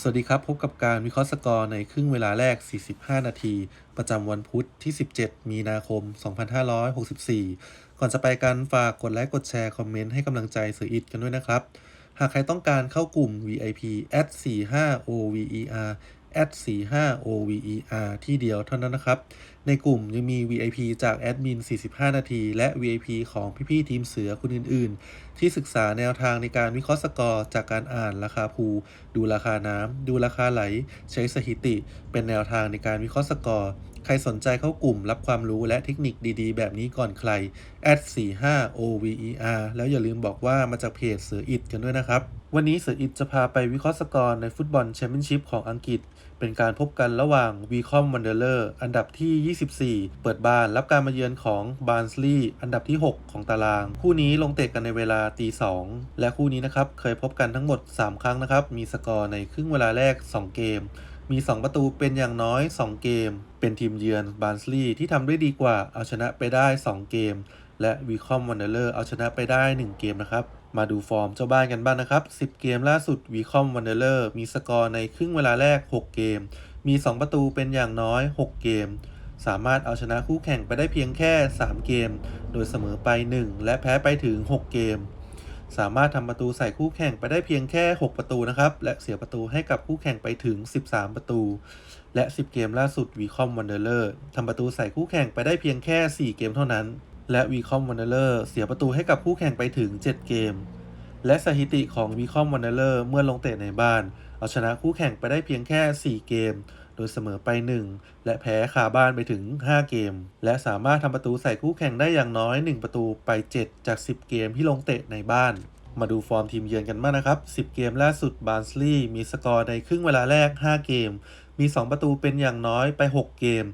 สวัสดีครับ พบกับการวิเคราะห์สกอร์ในครึ่งเวลาแรก 45 นาที ประจำวันพุธที่ 17 มีนาคม 2564 ก่อนจะไปกันฝากกดไลค์กดแชร์ คอมเมนต์ให้กำลังใจเสืออิดกันด้วยนะครับ หากใครต้องการเข้ากลุ่ม VIP at 45 OVER at 45 OVER ที่เดียวเท่านั้นนะครับ ในกลุ่มยังมี VIP จากแอดมิน 45 นาที และ VIP ของพี่ๆทีมเสือคนอื่นๆ ที่ศึกษาแนวทางในการวิเคราะห์สกอร์ จากการอ่านราคาภูดูราคาน้ำ ดูราคาไหล ใช้สถิติ เป็นแนวทางในการวิเคราะห์สกอร์ ใครสนใจเข้ากลุ่มรับความรู้และเทคนิคดีๆ แบบนี้ก่อนใคร at 45 OVER แล้วอย่าลืมบอกว่ามาจากเพจเสืออิดกันด้วยนะครับ วันนี้เสืออิดจะพาไปวิเคราะห์สกอร์ในฟุตบอลแชมเปี้ยนชิพของอังกฤษ เป็นการพบกันระหว่าง v ีคอมวันเดอร์เลอร์อันดับที่ 24 เปิดบ้านรับการมาเยือนของบาร์นสลีย์อันดับที่ 6 ของตาราง คู่นี้ลงเตะกันในเวลาตี2และคู่นี้นะครับเคยพบกันทั้งหมด 3 ครั้งนะครับมีสกอร์ในครึ่งเวลาแรก 2 เกม มี 2 ประตูเป็นอย่างน้อย 2 เกม เป็นทีมเยือนบาร์นสลีย์ที่ทำได้ดีกว่าเอาชนะไปได้ 2 เกม และวีคอมวันเดอร์เลอร์เอาชนะไปได้ 1 เกมนะครับ มาดูฟอร์มเจ้าบ้านกันบ้างนะครับ 10 เกมล่าสุดวีคอมวันเดอร์เลอร์มีสกอร์ในครึ่งเวลาแรก 6 เกม มี 2 ประตูเป็นอย่างน้อย 6 เกม สามารถเอาชนะคู่แข่งไปได้เพียงแค่ 3 เกม โดยเสมอไป 1 และแพ้ไปถึง 6 เกม สามารถทำประตูใส่คู่แข่งไปได้เพียงแค่ 6 ประตูนะครับ และเสียประตูให้กับคู่แข่งไปถึง 13 ประตู และ 10 เกมล่าสุดวีคอมวันเดอร์เลอร์ทำประตูใส่คู่แข่งไปได้เพียงแค่ 4 เกมเท่านั้น และวีคอมวันเดอร์เลอร์เสียประตูให้กับคู่แข่งไปถึง 7 เกม และสถิติของวีคอมวันเดอร์เลอร์เมื่อลงเตะในบ้าน เอาชนะคู่แข่งไปได้เพียงแค่ 4 เกม โดยเสมอไป 1 และแพ้คาบ้านไปถึง 5 เกม และสามารถทำประตูใส่คู่แข่งได้อย่างน้อย 1 ประตูไป 7 จาก 10 เกมที่ลงเตะในบ้าน มาดูฟอร์มทีมเยือนกันบ้างนะครับ 10 เกมล่าสุดบาร์นสลีย์มีสกอร์ในครึ่งเวลาแรก 5 เกม มี 2 ประตูเป็นอย่างน้อยไป 6 เกม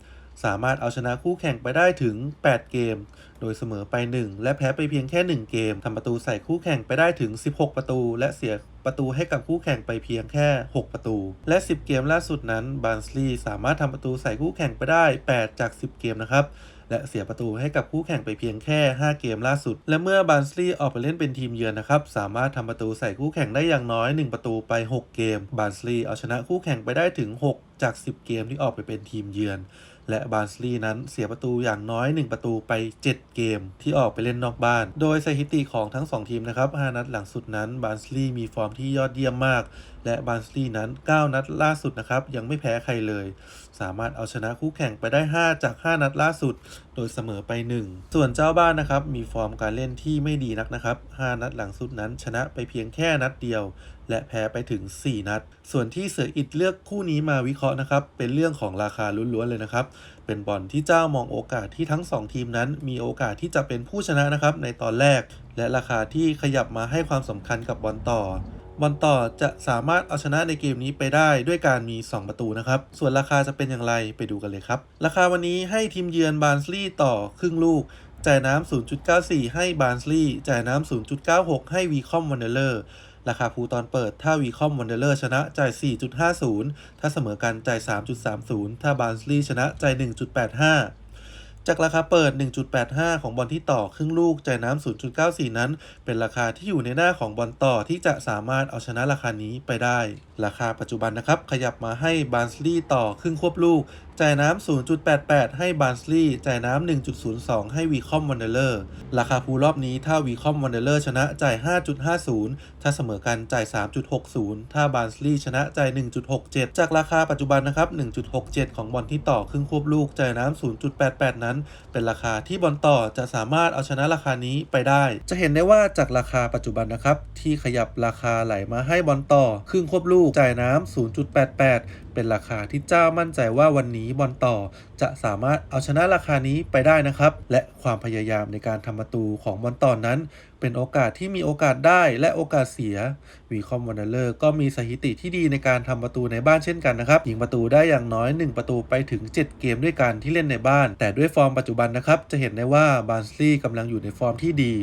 สามารถเอาชนะคู่แข่งไปได้ถึง 8 เกม โดยเสมอไป 1 และแพ้ไปเพียงแค่ 1 เกมทำประตูใส่คู่แข่งไปได้ถึง 16 ประตู และเสียประตูให้กับคู่แข่งไปเพียงแค่ 6 ประตู และ 10 เกมล่าสุดนั้นบาร์นสลีย์สามารถทำประตูใส่คู่แข่งไปได้ 8 จาก 10 เกมนะครับและเสียประตูให้กับคู่แข่งไปเพียงแค่ 5 เกมล่าสุด และเมื่อบาร์นสลีย์ออกไปเล่นเป็นทีมเยือนนะครับ สามารถทำประตูใส่คู่แข่งได้อย่างน้อย 1 ประตูไป 6 เกม บาร์นสลีย์เอาชนะคู่แข่งไปได้ถึง 6 จาก 10 เกมที่ออกไปเป็นทีมเยือน และบาร์นสลีย์นั้นเสียประตูอย่างน้อย 1 ประตูไป 7 เกม ที่ออกไปเล่นนอกบ้าน โดยสถิติของทั้ง 2 ทีมนะครับ5นัดหลังสุดนั้นบาร์นสลีย์มีฟอร์มที่ยอดเยี่ยมมาก และบานสลีย์นั้น 9 นัดล่าสุดนะครับ ยังไม่แพ้ใครเลย สามารถเอาชนะคู่แข่งไปได้ 5 จาก 5 นัดล่าสุด โดยเสมอไป 1 ส่วนเจ้าบ้านนะครับ มีฟอร์มการเล่นที่ไม่ดีนักนะครับ 5 นัดหลังสุดนั้น ชนะไปเพียงแค่นัดเดียว และแพ้ไปถึง 4 นัด ส่วนที่เสืออิดเลือกคู่นี้มาวิเคราะห์นะครับ เป็นเรื่องของราคาล้วนๆเลยนะครับ เป็นบอลที่เจ้ามองโอกาสที่ทั้ง 2 ทีมนั้น มีโอกาสที่จะเป็นผู้ชนะนะครับในตอนแรก และราคาที่ขยับมาให้ความสำคัญกับบอลต่อ บอลต่อจะสามารถเอาชนะในเกมนี้ไปได้ด้วยการมี 2 ประตูนะครับ ส่วนราคาจะเป็นอย่างไรไปดูกันเลยครับ ราคาวันนี้ให้ทีมเยือนบาร์นสลีย์ต่อครึ่งลูก จ่ายน้ำ 0.94 ให้บาร์นสลีย์จ่ายน้ำ 0.96 ให้วีคอมวันเดอร์เลอร์ราคาภูตอนเปิด ถ้าวีคอมวันเดอร์เลอร์ชนะจ่าย 4.50 ถ้าเสมอกันจ่าย 3.30 ถ้าบาร์นสลีย์ชนะจ่าย 1.85 จากราคาเปิด 1.85 ของบอลที่ต่อครึ่งลูกจ่ายน้ำ 0.94 นั้น เป็นราคาที่อยู่ในหน้าของบอลต่อที่จะสามารถเอาชนะราคานี้ไปได้ ราคาปัจจุบันนะครับ ขยับมาให้บาร์นสลีย์ต่อครึ่งควบลูกจ่ายน้ำ 0.88 ให้บาร์นสลีย์จ่ายน้ำ 1.02 ให้วีคอมวันเดอร์เลอร์ ราคาภูรอบนี้ถ้าวีคอมวันเดอร์เลอร์ชนะจ่าย 5.50 ถ้าเสมอกันจ่าย 3.60 ถ้าบาร์นสลีย์ชนะจ่าย 1.67 จากราคาปัจจุบันนะครับ 1.67 ของบอลที่ต่อครึ่งควบลูกจ่ายน้ำ 0.88 นั้น เป็นราคาที่บอลต่อจะสามารถเอาชนะราคานี้ไปได้ จะเห็นได้ว่าจากราคาปัจจุบันนะครับที่ขยับราคาไหลมาให้บอลต่อ ครึ่งควบลูกจ่ายน้ำ 0.88 เป็นราคาที่เจ้ามั่นใจว่าวันนี้บอลต่อ จะสามารถเอาชนะราคานี้ไปได้นะครับ และความพยายามในการทำประตูของบอลต่อนนั้น เป็นโอกาสที่มีโอกาสได้และโอกาสเสียวีคอมวันเดอร์ก็มีสถิติที่ดีในการทำประตูในบ้านเช่นกันนะครับยิงประตูได้อย่างน้อย 1 ประตูไปถึง 7 เกมด้วยกันที่เล่นในบ้าน แต่ด้วยฟอร์มปัจจุบันนะครับจะเห็นได้ว่าบาร์นสลีย์กำลังอยู่ในฟอร์มที่ดี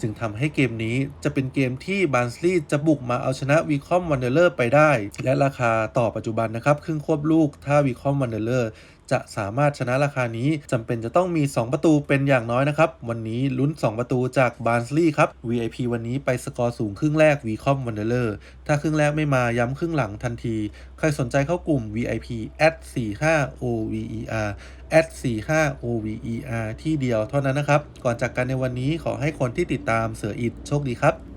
จึงทำให้เกมนี้จะเป็นเกมที่บานสลีจะบุกมาเอาชนะวีคอมวันเดอร์ไปได้ และราคาต่อปัจจุบันนะครับครึ่งควบลูกถ้าวีคอมวันเดอร์ จะสามารถชนะราคานี้จำเป็นจะต้องมี 2 ประตูเป็นอย่างน้อยนะครับ วันนี้ลุ้น 2 ประตูจากบาร์นสลีย์ครับ VIP วันนี้ไปสกอร์สูงครึ่งแรก v c o m w a n d e r e r ถ้าครึ่งแรกไม่มาย้ำครึ่งหลังทันที ใครสนใจเข้ากลุ่ม VIP at 45 over at 45 over ที่เดียวเท่านั้นนะครับ ก่อนจากกันในวันนี้ขอให้คนที่ติดตามเสืออิดโชคดีครับ